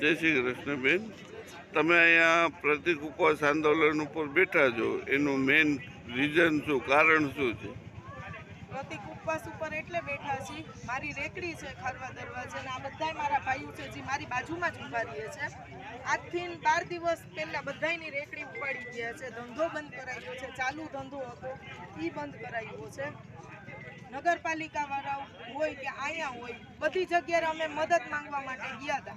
જય શ્રી કૃષ્ણબેન. તમે અહીંયા પ્રતિક ઉપવાસ આંદોલન ઉપર બેઠા છો, એનું મેઇન રીઝન શું, કારણ શું છે? પ્રતિક ઉપવાસ ઉપર એટલે બેઠા છીએ. મારી રેકડી છે ખારવા દરવાજે આ બધાય મારા ભાઈઓ છે જે મારી બાજુમાં જ ઊભા રહીએ છે. આજથી બાર દિવસ પહેલા બધાયની રેકડી ઉપાડી ગયા છે. ધંધો બંધ કરાવ્યો છે. ચાલુ ધંધો હતો. એ બંધ કરાવ્યો છે. નગરપાલિકા વાળા હોય કે અહીંયા હોય, બધી જગ્યાએ અમે મદદ માંગવા માટે ગયા હતા.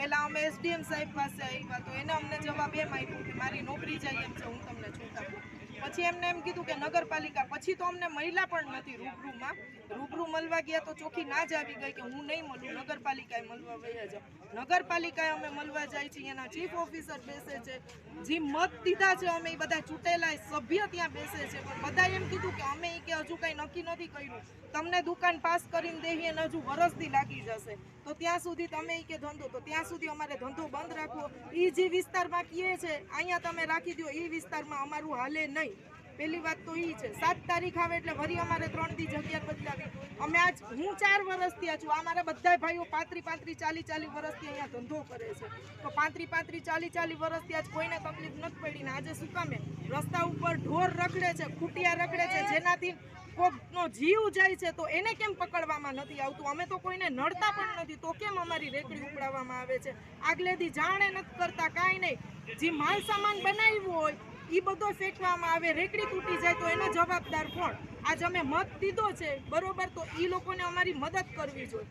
પહેલા અમે એસડીએમ સાહેબ પાસે આવ્યા તો એને અમને જવાબ એમ આપ્યો કે મારી નોકરી જાય એમ છે, હું તમને છૂટ આપું પછી એમને એમ કીધું કે નગરપાલિકા, પછી તો અમને મહિલા પણ નથી રૂબરૂમાં. રૂબરૂ મળવા ગયા તો ચોખ્ખી ના જ આવી ગઈ કે હું નહીં મળું. નગરપાલિકાએ મળવા વયા જાઓ. નગરપાલિકાએ અમે મળવા જાય છે એના ચીફ ઓફિસર બેસે છે. જે મત દીધા છે અમે બધા ચૂંટેલા સભ્ય ત્યાં બેસે છે. પણ બધા એમ કીધું કે અમે એ કે હજુ કંઈ નક્કી નથી કર્યું. તમને દુકાન પાસ કરીને દેહીએ ને હજુ વરસથી લાગી જશે. તો ત્યાં સુધી તમે એ કે ધંધો, તો ત્યાં સુધી અમારે ધંધો બંધ રાખવો. એ જે વિસ્તારમાં કીએ છે, અહીંયા તમે રાખી દો એ વિસ્તારમાં અમારું હાલે નહીં. પહેલી વાત તો એ છે, સાત તારીખ આવે એટલે ફરી અમારે ત્રણ દી જગ્યા બદલાવી. અમે આજ, હું ચાર વર્ષથી છું, આ મારા બધા ભાઈઓ પાંત્રી પાંત્રી ચાલી ચાલી વર્ષથી અહીંયા ધંધો કરે છે. તો પાંત્રી પાંત્રી ચાલી ચાલી વર્ષથી આજ કોઈને તકલીફ નથી પડી ને આજે શું કામે? રસ્તા ઉપર ઢોર રખડે છે, ખૂટિયા રખડે છે, જેનાથી કોકનો જીવ જાય છે, તો એને કેમ પકડવામાં નથી આવતું? અમે તો કોઈને નડતા પણ નથી, તો કેમ અમારી રેકડી ઉપડાવવામાં આવે છે? આગલેથી જાણે નથી કરતા કાંઈ નહીં. જે માલ સામાન બનાવ્યું હોય એ બધો ફેંકવામાં આવે, રેકડી તૂટી જાય તો એનો જવાબદાર કોણ? આજ અમે મત દીધો છે, બરોબર? તો એ લોકોને અમારી મદદ કરવી જોઈએ.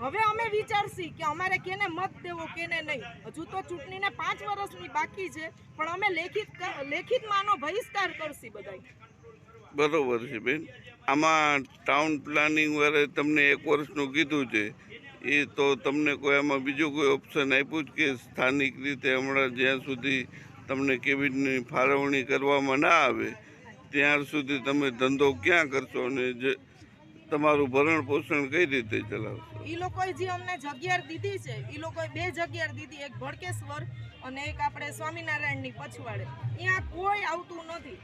હવે અમે વિચારશી કે અમારે કેને મત દેવો, કેને નહીં? હજુ તો ચૂંટણીને પાંચ વર્ષની બાકી છે, પણ અમે લેખિત લેખિતમાં આનો બહિષ્કાર કરશી બધા બરોબર છે બેન. આમાં ટાઉન પ્લાનિંગ વાળે તમને એક વર્ષનું કીધું છે. એ તો તમને કોઈ આમાં બીજું કોઈ ઓપ્શન આપ્યું જ કે સ્થાનિક રીતે હમણાં જ્યાં સુધી તમને કેબિનની ફાળવણી કરવામાં ના આવે ત્યાં સુધી તમે ધંધો ક્યાં કરશો અને જે તમારું ભરણ પોષણ કઈ રીતે ચલાવશો? એ લોકોએ જે અમને જગ્યા દીધી છે એ લોકોએ બે જગ્યા દીધી, એક ભડકેશ્વર અને એક આપણે સ્વામિનારાયણની પછવાડે. અહીંયા કોઈ આવતું નથી.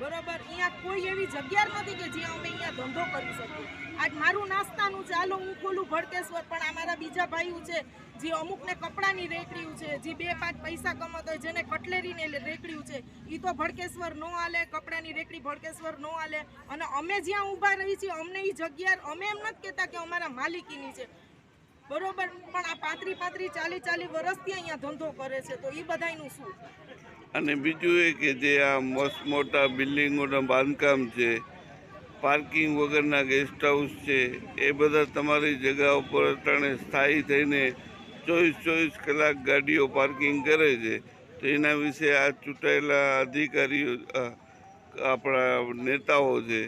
બરોબર? અહીંયા કોઈ એવી જગ્યા નથી કે જ્યાં અમે અહીંયા ધંધો કરી શકીએ. આજ મારું નાસ્તાનું ચાલો હું ખોલું ભડકેશ્વર, પણ આ મારા બીજા ભાઈઓ છે, જે અમુકને કપડાની રેકડીયું છે, જે બે પાંચ પૈસા કમાતો હોય, જેને કટલેરીને રેકડ્યું છે એ તો ભડકેશ્વર ન હાલે, કપડાની રેકડી ભડકેશ્વર ન હાલે. અને અમે જ્યાં ઊભા રહી છીએ, અમને એ જગ્યા અમે એમ નથી કહેતા કે અમારા માલિકીની છે. બરોબર? પણ આ પાંત્રી પાંત્રી ચાલી ચાલી વર્ષથી અહીંયા ધંધો કરે છે, તો એ બધાયનું શું? અને બીજું એ કે જે આ મસ્ત મોટા બિલ્ડિંગોના બાંધકામ છે, પાર્કિંગ વગરના ગેસ્ટ હાઉસ છે, એ બધા તમારી જગા ઉપર અટાણે સ્થાયી થઈને ચોવીસ ચોવીસ કલાક ગાડીઓ પાર્કિંગ કરે છે. તો એના વિશે આ ચૂંટાયેલા અધિકારીઓ આપણા નેતાઓ છે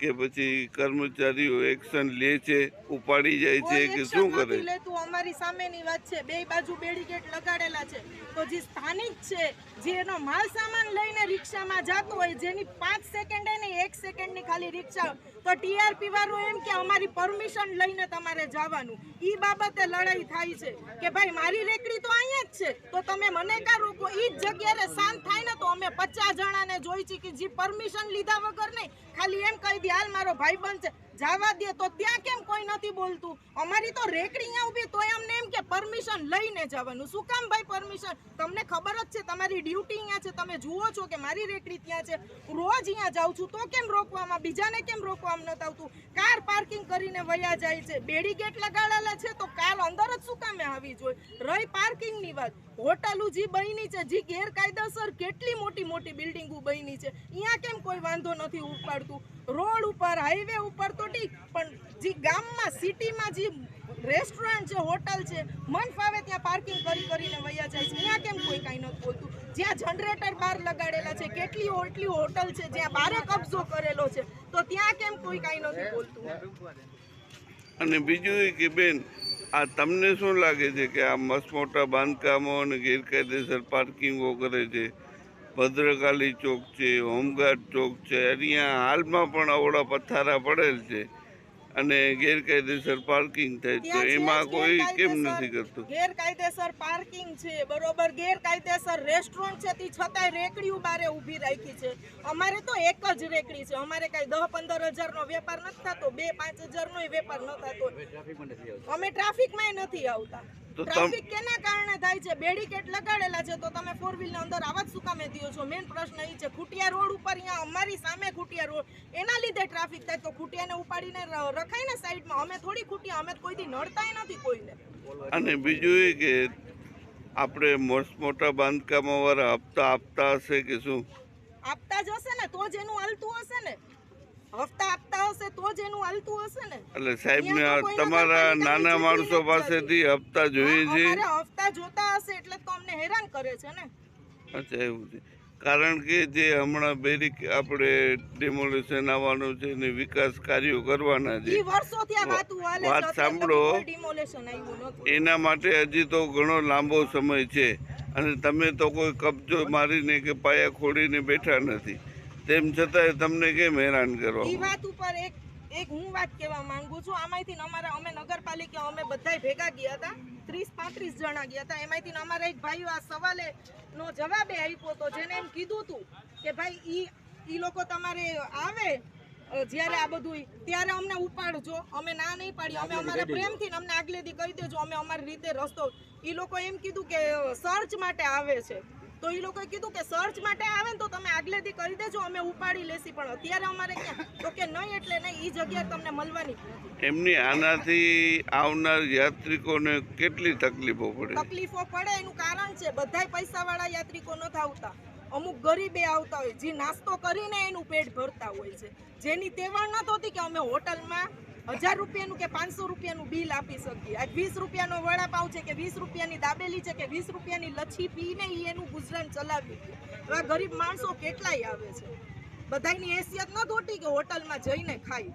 કે પછી કર્મચારીઓ એક્શન લે છે ઉપાડી જાય છે કે શું કરે? લેતું અમારી સામેની વાત છે. બે બાજુ બેરીકેડ લગાડેલા છે. તો જે સ્થાનિક છે જે એનો માલ સામાન લઈને રિક્ષામાં જતો હોય જેની પાંચ સેકન્ડ એની એક સેકન્ડની ખાલી રિક્ષા તો ટીઆરપી વાળું એમ કે અમારી પરમિશન લઈને તમારે જવાનું. ઈ બાબતે લડાઈ થાય છે કે ભાઈ, મારી રેકડી તો અહીંયા જ છે. તો તમે મને કા રોકો? ઈ જ જગ્યાએ શાંત થાય ને તો અમે પચાસ જણાને જોઈ છે કે જે પરમિશન લીધા વગર નહીં. ખાલી એમ કહી દે, હાલ મારો ભાઈ બન છે. જાવા દે તો ત્યાં કેમ કોઈ નથી બોલતું? અમારી તો રેકડી અહીંયા ઊભી, તોય અમને એમ કે પરમિશન લઈને જવાનું. શું કામ ભાઈ પરમિશન તમને ખબર જ છે, તમારી ડ્યુટી અહીંયા છે. તમે જુઓ છો કે મારી રેકડી ત્યાં છે. રોજ અહીંયા જાઉં છું, તો કેમ રોકવામાં? બીજાને કેમ રોકવામાં નથી આવતું? કાર પાર્કિંગ કરીને વયા જાય છે. બેડી ગેટ લગાડેલા છે, તો કાર અંદર જ શું કામે આવી જોઈએ રહી પાર્કિંગની વાત. હોટલો જે બની છે, જે ગેરકાયદેસર કેટલી મોટી મોટી બિલ્ડિંગો બની છે. અહીંયા કેમ કોઈ વાંધો નથી ઉપાડતું? રોડ ઉપર હાઈવે ઉપર તો ઠીક પણ જે ગામમાં, સિટીમાં જે રેસ્ટોરન્ટ છે, હોટલ છે, મન ફાવે ત્યાં પાર્કિંગ કરી કરીને વયા જાય છે. અહીંયા કેમ કોઈ કાંઈ નથી બોલતું? જ્યાં જનરેટર બહાર લગાડેલા છે, કેટલી ઓટલી હોટલ છે, જ્યાં બારે કબજો કરેલો છે, તો ત્યાં કેમ કોઈ કાંઈ નથી બોલતું? અને બીજું કે બેન, આ તમને શું લાગે છે કે આ મસ્ત મોટા બાંધકામો અને ગેરકાયદેસર પાર્કિંગો કરે છે? ભદ્રકાલી ચોક છે હોમગાર્ડ ચોક છે અહીંયા હાલમાં પણ અવળા પથ્થારા પડેલ છે અને ગેરકાયદેસર પાર્કિંગ થાય તો છે એમાં કોઈ કેમ નથી કરતું? ગેરકાયદેસર પાર્કિંગ છે બરોબર. ગેરકાયદેસર રેસ્ટોરન્ટ છે તે છતાંય રેકડીઓ બારે ઊભી રાખી છે. અમારે તો એક જ રેકડી છે. અમારે કાંઈ દસ પંદર હજારનો વેપાર નથી થતો બે પાંચ હજારનો વેપાર ન થતો. અમે ટ્રાફિકમાં નથી આવતા. ટ્રાફિક કેના કારણે થાય છે? બેરીકેડ લગાડેલા છે તો તમે ફોર વ્હીલ અંદર આવા જ શું કામે દો છો. મેઇન પ્રશ્ન એ છે ખૂટિયા રોડ ઉપર અહીંયા અમારી સામે ખૂટિયા રોડ એના લીધે ટ્રાફિક થાય તો ખૂટિયાને ઉપાડીને રખાય ને સાઈડમાં? અમે થોડી ખૂટિયા અમે કોઈથી નડતાય નથી કોઈને. અને બીજું એ કે આપણે મોસ મોટા બાંધકામો વાળા આપતા આપતા હશે કે શું? આપતા જ હશે ને તો જ એનું હાલતું હશે ને. હપ્તા આપતા હશે તો જ એનું હાલતું હશે ને. એટલે અહીંયા તમારા નાના માણસો પાસેથી હપ્તા જોઈએ છે. હપ્તા જોતા હશે એટલે તો અમને હેરાન કરે છે ને. અચ્છા એવું છે. કારણ કે જે હમણાં બેરીક આપણે ડેમોલેશન આવવાનું છે ને વિકાસ કાર્યો કરવાના છે વાતું સાંભળો. એના માટે હજી તો ઘણો લાંબો સમય છે. અને તમે તો કોઈ કબજો મારીને કે પાયા ખોડીને બેઠા નથી. તેમ છતાંય તમને કેમ હેરાન કરવા એ વાત ઉપર એક એક હું વાત કહેવા માંગુ છું. આમાંથી અમારા અમે નગરપાલિકા અમે બધાય ભેગા ગયા હતા. ત્રીસ પાંત્રીસ જણા ગયા હતા. એમાંથી અમારા એક ભાઈઓ આ સવાલે નો જવાબે આપ્યો તો જેને એમ કીધું હતું કે ભાઈ ઈ ઈ લોકો તમારે આવે જ્યારે આ બધું ત્યારે અમને ઉપાડજો. અમે ના નહીં પાડી. અમે અમારા પ્રેમથી અમને આગલેથી કહી દેજો. અમે અમારી રીતે રસ્તો એ લોકો એમ કીધું કે સર્ચ માટે આવે છે. તો એ લોકોએ કીધું કે સર્ચ માટે આવે ને તો તમે આગલેથી કરી દેજો અમે ઉપાડી લેશી પણ અત્યારે અમારે ક્યાં? તો કે નહીં એટલે નહીં એ જગ્યા તમને મળવાની એમની આનાથી આવનાર યાત્રિકોને કેટલી તકલીફો પડે? તકલીફો પડે એનું કારણ છે બધાય પૈસાવાળા યાત્રિકો નથી આવતા અમુક ગરીબે આવતા હોય જે નાસ્તો કરીને એનું પેટ ભરતા હોય છે. જેની તેવડ નથી હોતી કે અમે હોટલમાં હજાર રૂપિયાનું કે પાંચસો રૂપિયાનું બિલ આપી શકીએ. આજ વીસ રૂપિયાનો વડાપાવ છે કે વીસ રૂપિયાની દાબેલી છે કે વીસ રૂપિયાની લચ્છી પીને એનું ગુજરાન ચલાવી એવા ગરીબ માણસો કેટલાય આવે છે? બધાની હેસિયત ન હોતી કે હોટલમાં જઈને ખાય.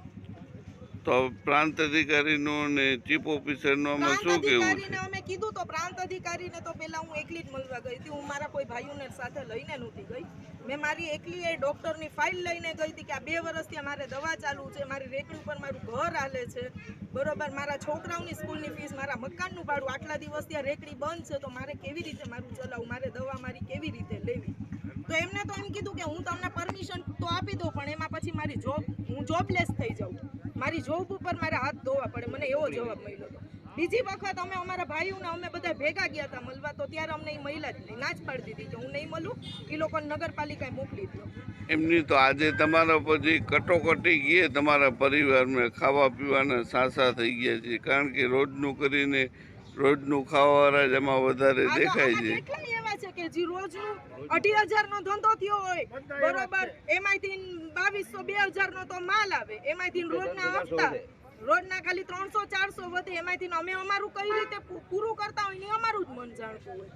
તો પ્રાંત અધિકારીનું ને ચીફ ઓફિસરનું આમાં શું કહેવું છે? કીધું તો પ્રાંત અધિકારીને તો પહેલાં હું એકલી જ મળવા ગઈ હતી. હું મારા કોઈ ભાઈઓને સાથે લઈને નહોતી ગઈ. મેં મારી એકલી એ ડૉક્ટરની ફાઇલ લઈને ગઈ હતી કે આ બે વર્ષથી મારે દવા ચાલુ છે, મારી રેકડી ઉપર મારું ઘર હાલે છે. બરોબર, મારા છોકરાઓની સ્કૂલની ફીસ, મારા મકાનનું ભાડું આટલા દિવસથી આ રેકડી બંધ છે, તો મારે કેવી રીતે મારું ચલાવવું મારે દવા મારી કેવી રીતે લેવી? તો એમને તો એમ કીધું કે હું તમને પરમિશન તો આપી દઉં, પણ એમાં પછી મારી જોબ હું જોબલેસ થઈ જાઉં. મારી જોબ ઉપર મારે હાથ ધોવા પડે. મને એવો જવાબ મળ્યો. બીજી વખત અમે અમારા ભાઈઓને અમે બધા ભેગા ગયા હતા મળવા તો ત્યારે અમને એ મહિલા જ ના જ પાડી દીધી કે હું નહીં મળું એ લોકોને નગરપાલિકાએ મોકલી દો એમની તો આજે તમારા પછી કટોકટી ગઈ તમારા પરિવારમાં ખાવા પીવાના સાસા થઈ ગયા છે કારણ કે રોજનું કરીને રોજનું ખાવાવાળા જ એમાં વધારે દેખાય છે. એવા છે કે જે રોજનું અઢી હજાર નો ધંધો થયો હોય બરોબર? એમાંથી બાવીસો બે હજાર નો તો માલ આવે એમાંથી રોજના હપ્તા રોજના ખાલી ત્રણસો ચારસો વધે એમાંથી અમે અમારું કઈ રીતે પૂરું કરતા હોય ને અમારું જ મન જાણતું હોય.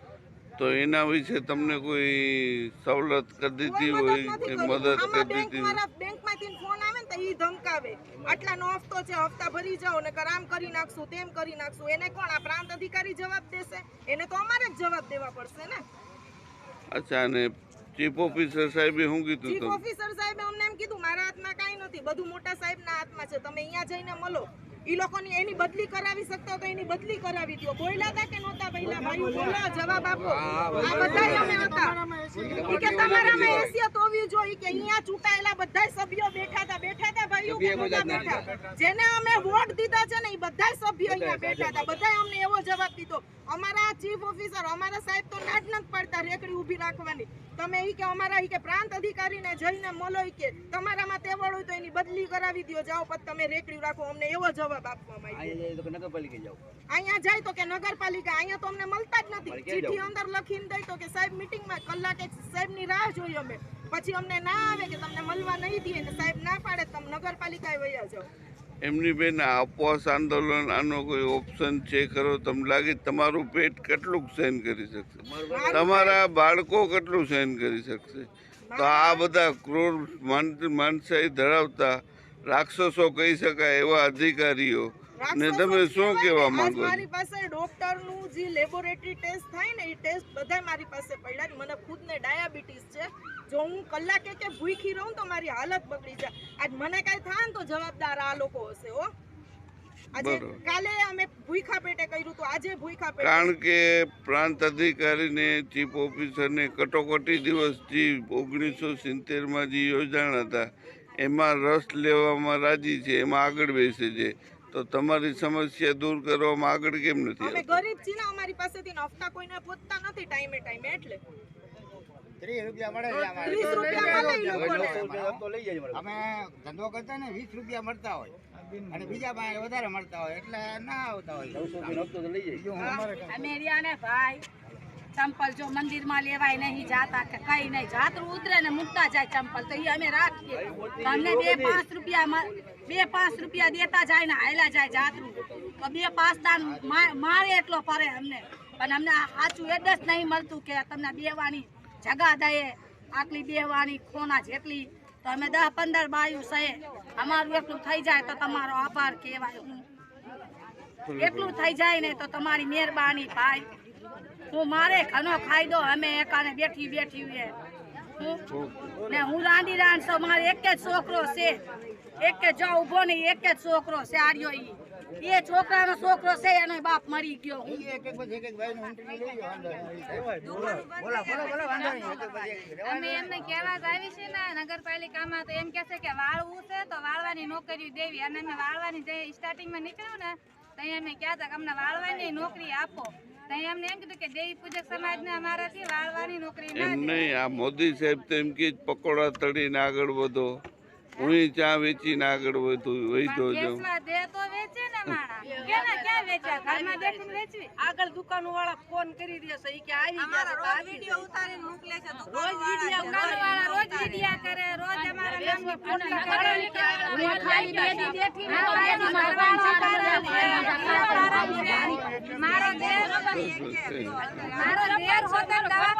તો એના વિશે તમને કોઈ સવલત કરી દીધી હોય કે મદદ કરી. આમાં કરી બેંક દીધી મારા બેંકમાંથી ફોન આવે ને તો એ ધમકાવે. આટલાનો હફતો છે હફતા ભરી જાઓ ને આમ કરી નાખશું તેમ કરી નાખશું. એને કોણ આ પ્રાંત અધિકારી જવાબ દેશે? એને તો અમારે જ જવાબ દેવા પડશે ને? અચ્છા અને ચીફ ઓફિસર સાહેબે શું કીધું ચીફ ઓફિસર સાહેબે અમને એમ કીધું મારા હાથમાં કાંઈ નથી. બધું મોટા સાહેબના હાથમાં છે. તમે અહીંયા જઈને મળો. ઈ લોકોની એની બદલી કરાવી શકતા તો એની બદલી કરાવી દો બોલ્યા હતા કે નહોતા બોયલા ભાઈ બોલો જવાબ આપો. આ બધા અમે હતા. કે તમારામાં હેસિયત હોવી જોઈએ કે અહીંયા ચૂંટાયેલા બધા સભ્યો બેઠા હતા બેઠા હતા ભાઈઓ બેઠા. જેને અમે વોટ દીધા છે ને એ બધા સભ્યો અહીંયા બેઠા હતા. બધાય અમને એવો જવાબ દીધો. અમારા ચીફ ઓફિસર અમારા સાહેબ તો ના જ નથી પાડતા રેકડી ઊભી રાખવાની. તમે એ કે અમારા ઈ કે પ્રાંત અધિકારીને જઈને મળો કે તમારામાં તેવડ હોય તો એની બદલી કરાવી દ્યો. જાઓ પછી તમે રેકડી રાખો. અમને એવો જવાબ આપવામાં આવ્યો. અહીંયા જાય તો કે નગરપાલિકા અહીંયા તો અમને મળતા જ નથી. ચીઠી અંદર લખીને દઈ તો કે સાહેબ મીટિંગમાં કલાકે સાહેબની રાહ જોઈ અમે. પછી અમને ના આવે કે તમને મળવા નહીં દઈએ ને સાહેબ ના પાડે તમે નગરપાલિકાએ વયા જાઓ. એમની બેન ઉપવાસ આંદોલન આનો કોઈ ઓપ્શન છે ખરો? તમને લાગે તમારું પેટ કેટલું સહન કરી શકશે? તમારા બાળકો કેટલું સહન કરી શકશે? તો આ બધા ક્રૂર માન- માનસાઈ ધરાવતા રાક્ષસો કહી શકાય એવા અધિકારીઓ. ને તમે શું કહેવા માંગો મારી પાસે ડોક્ટરનું જે લેબોરેટરી ટેસ્ટ થાય ને એ ટેસ્ટ બધાય મારી પાસે પડ્યા. મને ખુદને ડાયાબિટીસ છે. જો હું કલાકે કે ભૂખી રહું તો મારી હાલત બગડી જાય. આજ મને કાંઈ થાય ને તો જવાબદાર આ લોકો હશે હો. આજે કાલે અમે ભૂખા પેટે કર્યું તો આજે ભૂખા પેટે. કારણ કે પ્રાંત અધિકારીને ચીફ ઓફિસરને કટોકટી દિવસ જે ઓગણીસો સિત્તેરમાં જે યોજાણા હતા. એમાં રસ લેવામાં રાજી છે એમાં આગળ બેસે છે. તો તમારી સમસ્યા દૂર કરવામાં આગળ કેમ નથી અમે ગરીબ છીએ ને અમારી પાસેથી નફતા કોઈને પૂછતા નથી ટાઈમે ટાઈમે એટલે. અમે ધંધો કરતા ને વીસ રૂપિયા મળતા હોય. અને બીજા પાસે વધારે મળતા હોય એટલે ના આવતા હોય. અમે ભાઈ. ચંપલ જો મંદિરમાં લેવાય નહીં જાતા કે કઈ નહીં. જાતરું ઉતરે ને મૂકતા જાય ચંપલ. તો એ અમે રાખીએ. અમને બે પાંચ રૂપિયા બે પાંચ રૂપિયા દેતા જાય ને હાયલા જાય જાતરું. તો બે પાંચ મા- મારે એટલો પડે અમને. પણ અમને સાચું એડ્રેસ નહીં મળતું કે તમને બેવાની જગા દઈએ આટલી બેવાની ખોના જેટલી. તો અમે દસ પંદર બાયું સહે અમારું એટલું થઈ જાય તો તમારો આભાર કહેવાય. હું એટલું થઈ જાય ને તો તમારી મહેરબાની ભાઈ. હું મારે ઘણો ફાયદો અમે એકાને બેઠી બેઠી છે. હું? ને હું રાંડી રાંડ છો. મારે એક જ છોકરો છે. એક જ જો ઊભો નહીં એક જ છોકરો છે આર્યો ઈ. એ છોકરાનો છોકરો છે એનો બાપ મરી ગયો. હું? એક એક પછી એક એક ભાઈનું interview લઈ લો, વાંધો. બોલો બોલો બોલો નહીં. અમે એમને કહેવા જ આવી છે ને નગરપાલિકામાં તો એમ કહેશે કે વાળવું છે તો વાળવાની નોકરી દેવી. અને અમે વાળવાની જે સ્ટાર્ટિંગમાં નીકળ્યું ને ત્યાં અમે કહેતા કે અમને વાળવાની નોકરી આપો. એમ નહીં આ મોદી સાહેબ તો એમ કે પકોડા તળીને આગળ વધો. હું ચા વેચીને આગળ વધુ વહીતો પણ જાઉં વેચવા દે તો વેચે ને માણા કેને ક્યાં વેચ્યા ઘરમાં બેસીને વેચવી આગળ દુકાનો વાળા ફોન કરી દે છે કે આવી ગયા છે તો આવી ગયા. રોજ વીડિયો દુકાનવાળા રોજ વિડિયો કરે રોજ અમારા નામની ફોન કરે હું ખાલી બેઠી બેઠી ને હા, તો બેઠી બેઠી મારવાડો મારવાડો કરે. કરે. મારો દેર મારો દેર હોતે દવા